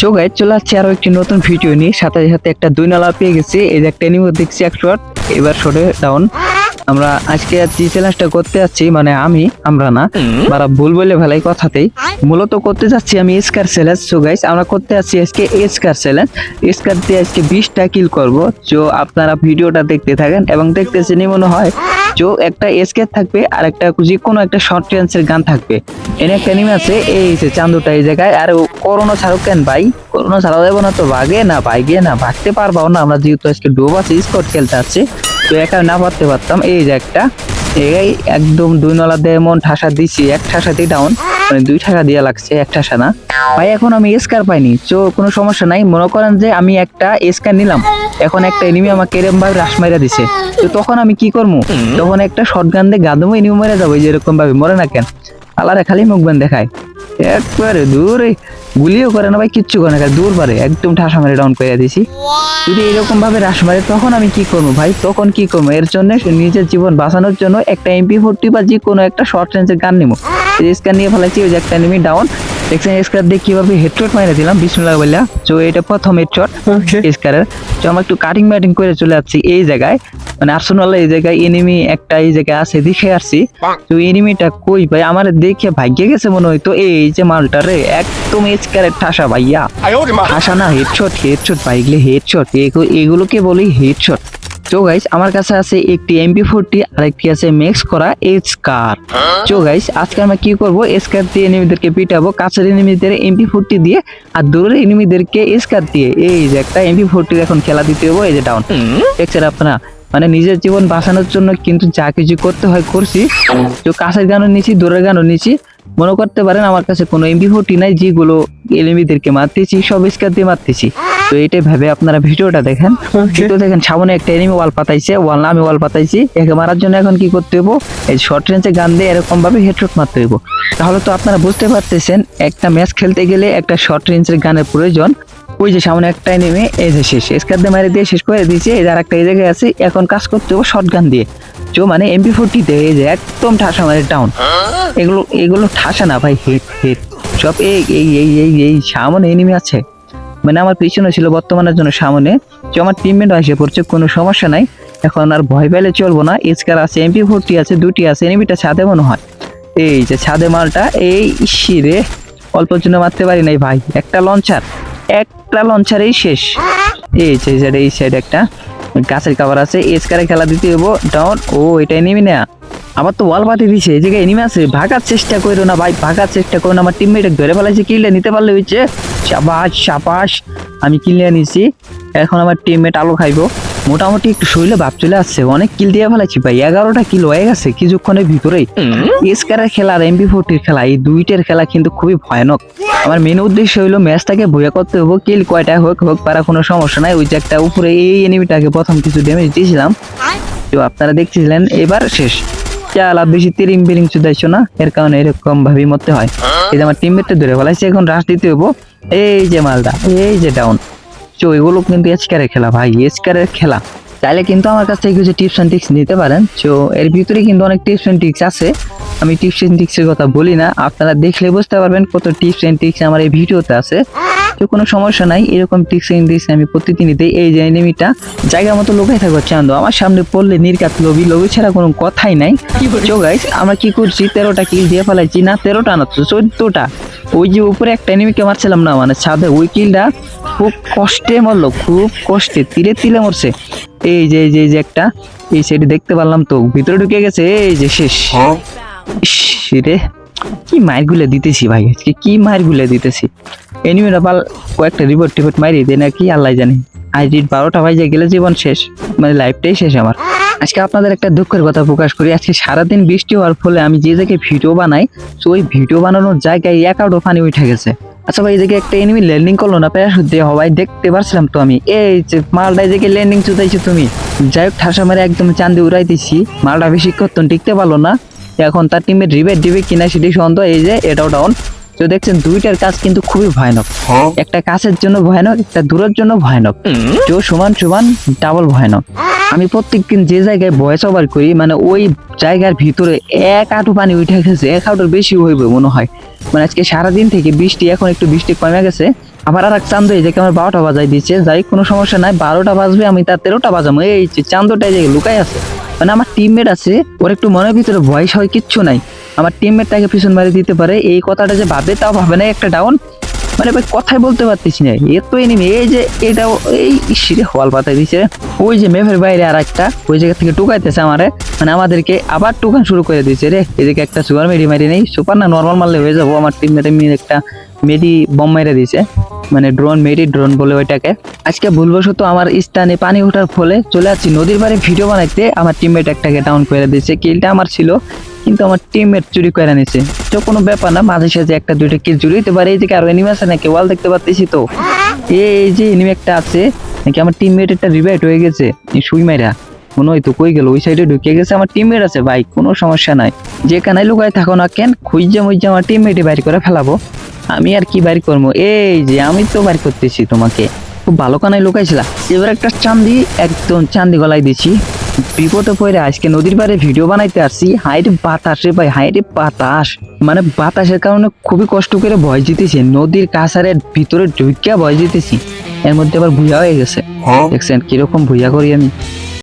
চো গাইড চলে আসছে আরও একটি নতুন ভিডিও নিয়ে। সাথে সাথে একটা দুই নালা পেয়ে গেছি। এই যে একটা এনিমো দেখছি এক শট এবার শটে ডাউন আমরা আজকে যে চ্যালেঞ্জটা করতে যাচ্ছি মানে আমি আমরা না বারা ভুল বলে ভালাই কথাতেই। মূলত করতে যাচ্ছি আমি এসকার চ্যালেঞ্জ সো গাইস আমরা করতে যাচ্ছি আজকে এসকার চ্যালেঞ্জ এসকার দিয়ে আজকে বিশটা কিল করব। তো আপনারা ভিডিওটা দেখতে থাকেন এবং দেখতেছেন মনে হয় তো একটা এসকে থাকবে আর একটা যে কোনো একটা শর্ট রেঞ্জের গান থাকবে। এনে একটা নিমে আছে এই যে চান্দুটা এই জায়গায় আর করোনা ছাড়ুক কেন ভাই? করোনা ছাড়াও যাব না তো ভাগে না ভাগে না ভাগতে পারবাও না। আমরা যেহেতু আজকে ডোব আছে স্কট খেলতে আছে তো একা না পারতে পারতাম। এই যে একটা। এই একদম দুই নলা দিয়ে মন ঠাসা দিছি এক ঠাসাতেই ডাউন মানে দুই ঠাসা দিয়া লাগছে এক ঠাসা না। ভাই এখন আমি এসকার পাইনি তো কোনো সমস্যা নাই। মনে করেন যে আমি একটা এসকার নিলাম। এখন একটা এনিমি আমাকে এরম ভাবে রাস মাইরা দিছে। তো তখন আমি কি করব তখন একটা শর্ট গান দিয়ে গাদমো এনিমি মেরে যাব এই যে এরকম ভাবে। মরে না কেন? আলারে খালি মুখবেন দেখায়। একবারে দূরে। গুলিও করে না ভাই, কিচ্ছু করে না দূর পারে একদম ঠাসা মেরে ডাউন করে দিছি। যদি এরকম ভাবে রাস মারে, তখন আমি কি করব ভাই? তখন কি করব? এর জন্য নিজের জীবন বাঁচানোর জন্য একটা এমপি ফোরটি বা যে কোনো একটা শর্ট রেঞ্জের গান নিবো। স্ক্যান নিয়ে ফেলাইছি ওই যে একটা এনিমি ডাউন দেখছেন স্কার দিয়ে কীভাবে হেডশট মাইরে দিলাম বিষ্ণুলাল বললাম তো এটা প্রথম হেডশট স্কারের তো আমরা একটু কাটিং ম্যাটিং করে চলে যাচ্ছি এই জায়গায়। মানে আর্সেনাল এই জায়গায় এনিমি একটা এই জায়গায় আছে দেখে আসছি। তো এনিমিটা কই ভাই? আমার দেখে ভাগ্যে গেছে মনে হয় তো এই যে মালটা রে একদম স্কারের ঠাসা ভাইয়া। ঠাসা না হেডশট হেডশট ভাই হেডশট এগুলোকে বলি হেডশট তো গাইস আমার কাছে আছে একটি এমপি ফোরটি আর একটি আছে মেক্স করা স্কার তো গাইস আজকে আমরা কি করব? স্কার দিয়ে এনিমিদেরকে পিটাবো, কাছের এনিমিদের এমপি ফোরটি দিয়ে, আর দূরের এনিমিদেরকে স্কার দিয়ে। এই যে একটা এমপি ফোরটির এখন খেলা দিতে হব, এই যে ডাউন দেখছেন আপনারা? মানে নিজের জীবন বাঁচানোর জন্য কিন্তু যা কিছু করতে হয়, করছি। তো কাছের গানও নিছি, দূরের গানও নিছি। মনে করতে পারেন আমার কাছে কোনো এমপি ফোরটি নাই, যেগুলো এলিমিদেরকে মারতেছি সব স্কার দিয়ে মারতেছি। তো এইটাই ভাবে আপনারা ভিডিওটা দেখেন। তো দেখেন সামনে একটা এনিমি ওয়াল পাতাইছে ওয়াল না আমি ওয়াল পাতাইছি। একে মারার জন্য এখন কি করতে হইব? এই শর্ট রেঞ্জে গান দিয়ে এরকম ভাবে হেডশট মারতে হইব। তাহলে তো আপনারা বুঝতে পারতেছেন একটা ম্যাচ খেলতে গেলে একটা শর্ট রেঞ্জের গানের প্রয়োজন। ওই যে সামনে একটা নেমে এই যে শেষ। স্কার দিয়ে মারি দিয়ে শেষ করে দিয়েছে এই আর একটা এই জায়গায় আছে এখন কাজ করতে হবে শর্ট গান দিয়ে। চো মানে এমপি ফোরটিতে এই যে একদম ঠাসা মানে ডাউন এগুলো এগুলো ঠাসা না ভাই হেড হেড সব এই এই এই এই এই সামনে এনিমি আছে। মানে আমার পিছনে ছিল বর্তমানের জন্য সামনে। যে আমার টিমমেট এসে পড়ছে কোনো সমস্যা নাই। এখন আর ভয় পেলে চলবো না। এসকার আছে এমপি ফোরটি আছে, দুটি আছে এনিমিটা ছাদে মনে হয়। এই যে ছাদে মালটা, এই ইসিরে অল্প জন্য মারতে পারি নাই ভাই। একটা লঞ্চার একটা লঞ্চারেই শেষ। এই যে, এই সাইড একটা। গাছের কাবার আছে। এসকারে খেলা দিতে হব ডাউন ও, এটা এনিমি না আবার তো ওয়াল পাতি দিছে এই জায়গায় এনিমি আছে ভাগার চেষ্টা করো না ভাই ভাগার চেষ্টা করো না আমার টিমমেট ধরে ফেলাইছে কিনলে নিতে পারলে হয়েছে সাবাস সাবাস আমি কিনলে নিছি। এখন আমার টিমমেট আলো খাইবো। মোটামুটি একটু শরীরে ভাব চলে আসছে অনেক কিল দিয়ে ফেলাইছি ভাই এগারোটা কিল হয়ে গেছে কিছুক্ষণের ভিতরেই। এসকারের খেলা আর এমপি ফোরটির খেলা এই দুইটার খেলা কিন্তু খুবই ভয়ানক। আমার মেন উদ্দেশ্য হইল ম্যাচটাকে ভয়া করতে হব কিল কয়টা হোক হোক পারা কোনো সমস্যা নাই। ওই যে একটা উপরে এই এনিমিটাকে প্রথম কিছু ড্যামেজ দিয়েছিলাম। তো আপনারা দেখছিলেন এবার শেষ। চাল বেশি তিরিং বিরিং চুদাইছো না? এর কারণে এরকম ভাবি মরতে হয়। এই যে আমার টিমমেটটা ধরে ফেলাইছে এখন রাশ দিতে হব এই যে মালদা এই যে ডাউন চো এগুলো কিন্তু এসকারের খেলা ভাই এসকারের খেলা। চাইলে কিন্তু আমার কাছ থেকে কিছু টিপস অ্যান্ড টিক্স নিতে পারেন। তো এর ভিতরে কিন্তু অনেক টিপস অ্যান্ড টিক্স আছে। আমি টিপস অ্যান্ড টিক্সের কথা বলি না। আপনারা দেখলে বুঝতে পারবেন কত টিপস অ্যান্ড টিক্স আমার এই ভিডিওতে আছে। তো কোনো সমস্যা নাই এরকম টিক্স অ্যান্ড টিক্স আমি প্রতিদিনই দিই। এই যে এনিমিটা জায়গা মতো লোকাই থাকব চান্দু। আমার সামনে পড়লে নির্কাত লবি লবি ছাড়া কোনো কথাই নাই। চো গাইস আমরা কি করছি? তেরোটা কিল দিয়ে ফেলাইছি না? তেরোটা না তো চোদ্দটা। ওই যে উপরে একটা এনিমিকে মারছিলাম না মানে ছাদে। ওই কিলটা খুব কষ্টে মরলো খুব কষ্টে। তিলে তিলে মরছে। এই যে এই যে এই যে একটা এই সাইডে দেখতে পারলাম তো ভিতরে ঢুকে গেছে এই যে শেষ। ইস রে কি মায়ের গুলে দিতেছি ভাই আজকে কি মায়ের গুলে দিতেছি। এনিমিরা পাল কয়েকটা রিপোর্ট টিপোর্ট মারি দেয় নাকি আল্লাহ জানে। আজ বারোটা বাজে গেলে জীবন শেষ মানে লাইফটাই শেষ আমার। আজকে আপনাদের একটা দুঃখের কথা প্রকাশ করি আজকে সারাদিন বৃষ্টি হওয়ার ফলে আমি যে জায়গায় ভিডিও বানাই তো ওই ভিডিও বানানোর জায়গায় এক আউট পানি উঠে গেছে। আচ্ছা ভাই, এদিকে একটা এনিমি ল্যান্ডিং করল না প্যারাশুট দিয়ে হওয়ায় দেখতে পারছিলাম তো আমি। এই যে মালটা এদিকে ল্যান্ডিং চুতাইছো তুমি। যাই হোক, ঠাসা মারে একদম চান্দে উড়াই দিছি। মালটা বেশি করতেন টিকতে পারল না। এখন তার টিমের রিবেট দিবে কিনা সেটি সন্দেহ। এই যে এটাও ডাউন তো দেখছেন দুইটার কাজ কিন্তু খুবই ভয়ানক। একটা কাছের জন্য ভয়ানক একটা দূরের জন্য ভয়ানক। তো সমান সমান ডাবল ভয়ানক। আমি প্রত্যেকদিন যে জায়গায় ভয়েস ওভার করি মানে ওই জায়গার ভিতরে এক আঁটু পানি উঠে গেছে এক আঁটুর বেশি হইবে মনে হয়। মানে আজকে সারাদিন থেকে বৃষ্টি এখন একটু বৃষ্টি কমে গেছে। আবার আর এক চান্দ এই যে আমার বারোটা বাজাই দিচ্ছে যাই কোনো সমস্যা নাই বারোটা বাজবে আমি তার তেরোটা বাজাবো। এই যে চান্দটা এই যে লুকাই আছে। মানে আমার টিমমেট আছে ওর একটু মনের ভিতরে ভয় হয় কিচ্ছু নাই। আমার টিমমেট তাকে পিছন মারি দিতে পারে, এই কথাটা যে ভাবে তাও ভাবে না, একটা ডাউন মানে ভাই, কথাই বলতে পারতেছি না। এত এনিমি এই যে এটাও এই সিরে হল পাতা দিছে। ওই যে মেফের বাইরে আর একটা ওই জায়গা থেকে টুকাইতেছে আমারে। মানে আমাদেরকে আবার টুকান শুরু করে দিয়েছে রে। এদিকে একটা সুপার মেডি মারি নেই। সুপার না নর্মাল মারলে হয়ে যাব। আমার টিম মেটে একটা মেডি বম মেরে দিয়েছে মানে ড্রোন মেডি ড্রোন বলে ওইটাকে। আজকে ভুলবশত আমার স্থানে পানি ওঠার ফলে চলে যাচ্ছি নদীর পাড়ে ভিডিও বানাইতে। আমার টিমমেট একটাকে ডাউন করে দিয়েছে কিলটা আমার ছিল। কিন্তু আমার টিমমেট চুরি করে নিছে। তো কোনো ব্যাপার না, মাঝে সাঝে একটা, দুইটা কিল চুরি হতে পারে। এই যে আরও এনিমি আছে নাকি? ওয়াল দেখতে পাচ্ছি তো। এই যে এনিমি একটা আছে, নাকি আমার টিমমেট একটা রিভাইট হয়ে গেছে। সুই মাইরা, মনে হয় তো কই গেল, ওই সাইডে ঢুকে গেছে আমার টিমমেট আছে। ভাই, কোনো সমস্যা নাই। যেখানে লুকায় থাকো না কেন, খুঁজে মুইজে আমার টিমমেটে বাইর করে ফেলাবো। আমি আর কি বাইর করব? এই যে, আমি তো বাইর করতেছি তোমাকে। খুব ভালো কানায় লুকাইছিলা। এবার একটা চান্দি, একদম চান্দি গলায় দিছি। বিপদে পড়ে আজকে নদীর পাড়ে ভিডিও বানাইতে আসছি। হাইরে বাতাস রে ভাই হাইরে বাতাস। মানে বাতাসের কারণে খুবই কষ্ট করে ভয় জিতেছি। নদীর কাছারের ভিতরে ঢুকিয়া ভয় জিতেছি। এর মধ্যে আবার ভুয়া হয়ে গেছে। দেখছেন কীরকম ভুয়া করি আমি।